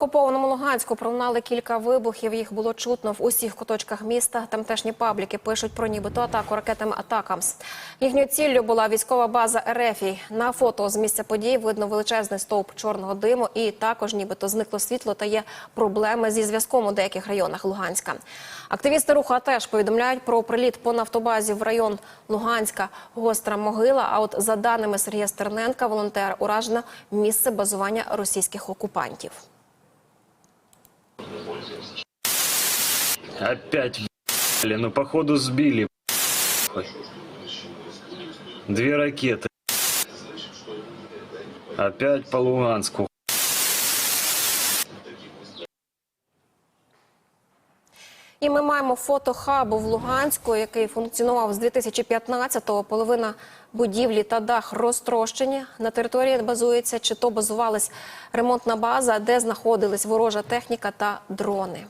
окупованому Луганську пролунали кілька вибухів. Їх було чутно в усіх куточках міста. Тамтешні пабліки пишуть про нібито атаку ракетами Атакамс. Їхньою ціллю була військова база Ерефій. На фото з місця подій видно величезний стовп чорного диму, і також нібито зникло світло та є проблеми зі зв'язком у деяких районах Луганська. Активісти руху теж повідомляють про приліт по нафтобазі в район Луганська гостра могила. А от за даними Сергія Стерненка, волонтер уражено місце базування російських окупантів. Опять ебали, ну походу сбили. Ой. Две ракеты. Опять по Луганску. І ми маємо фото хабу в Луганську, який функціонував з 2015-го. Половина будівлі та дах розтрощені. На території базується чи то базувалась ремонтна база, де знаходились ворожа техніка та дрони.